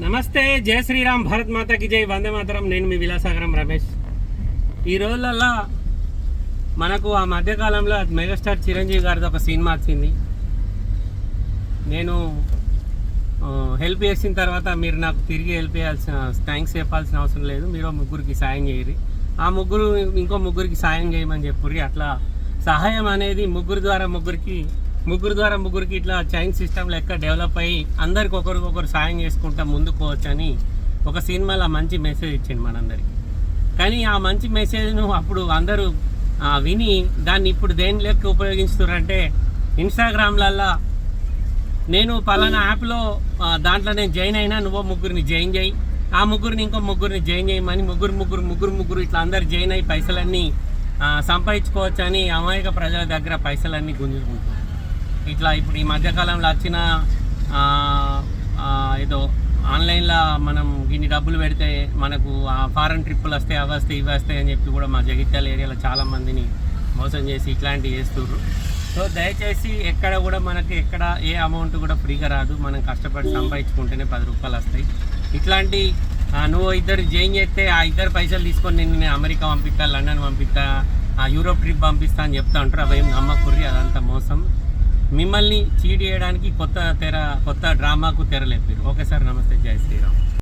నమస్తే జయ శ్రీరామ్ భారత్ మాతకి జై. వందే మాతరం. నేను మీ విలాసాగరం రమేష్. ఈ రోజులల్లో మనకు ఆ మధ్యకాలంలో మెగాస్టార్ చిరంజీవి గారిది ఒక సినిమా వచ్చింది. నేను హెల్ప్ చేసిన తర్వాత మీరు నాకు తిరిగి హెల్ప్ చేయాల్సిన థ్యాంక్స్ చెప్పాల్సిన అవసరం లేదు. మీరు ముగ్గురికి సాయం చేయరు ఆ ముగ్గురు ఇంకో ముగ్గురికి సాయం చేయమని చెప్పుర్రి. అట్లా సహాయం అనేది ముగ్గురు ద్వారా ముగ్గురికి ముగ్గురు ద్వారా ముగ్గురికి ఇట్లా చైన్ సిస్టమ్ లెక్క డెవలప్ అయ్యి అందరికి ఒకరికొకరు సాయం చేసుకుంటా ముందుకు పోవచ్చని ఒక సినిమాలో మంచి మెసేజ్ ఇచ్చింది మనందరికి. కానీ ఆ మంచి మెసేజ్ను అప్పుడు అందరూ విని దాన్ని ఇప్పుడు దేని లెక్క ఉపయోగిస్తున్నారంటే ఇన్స్టాగ్రామ్లల్లో నేను పలానా యాప్లో దాంట్లో నేను జాయిన్ అయినా నువ్వు ముగ్గురిని జాయిన్ చేయి ఆ ముగ్గురిని ఇంకో ముగ్గురిని జాయిన్ చేయమని ముగ్గురు ముగ్గురు ముగ్గురు ముగ్గురు ఇట్లా అందరు జాయిన్ అయ్యి పైసలన్నీ ఆ, సంపాదించుకోవచ్చు అని అమాయక ప్రజల దగ్గర పైసలన్నీ గుంజుకుంటున్నారు. ఇట్లా ఇప్పుడు ఈ మధ్యకాలంలో వచ్చిన ఏదో ఆన్లైన్లో మనం ఇన్ని డబ్బులు పెడితే మనకు ఆ ఫారెన్ ట్రిప్పులు వస్తాయి అవి వస్తాయి ఇవి వస్తాయి అని చెప్పి కూడా మా జగిత్యాల ఏరియాలో చాలా మందిని మోసం చేసి ఇట్లాంటివి చేస్తుర్రు. సో దయచేసి ఎక్కడ కూడా మనకి ఎక్కడ ఏ అమౌంట్ కూడా ఫ్రీగా రాదు. మనం కష్టపడి సంపాదించుకుంటేనే పది రూపాయలు వస్తాయి. ఇట్లాంటి నువ్వు ఇద్దరు జాయిన్ చేస్తే ఆ ఇద్దరు పైసలు తీసుకొని నిన్ను నేను అమెరికా పంపిస్తా లండన్ పంపిస్తా ఆ యూరోప్ ట్రిప్ పంపిస్తా అని చెప్తా ఉంటారు అవి ఏం నమ్మకుర్రి అదంతా మోసం. మిమ్మల్ని చీట్ చేయడానికి కొత్త తెర కొత్త డ్రామాకు తెరలేపారు. ఓకే సార్ నమస్తే. జై శ్రీరామ్.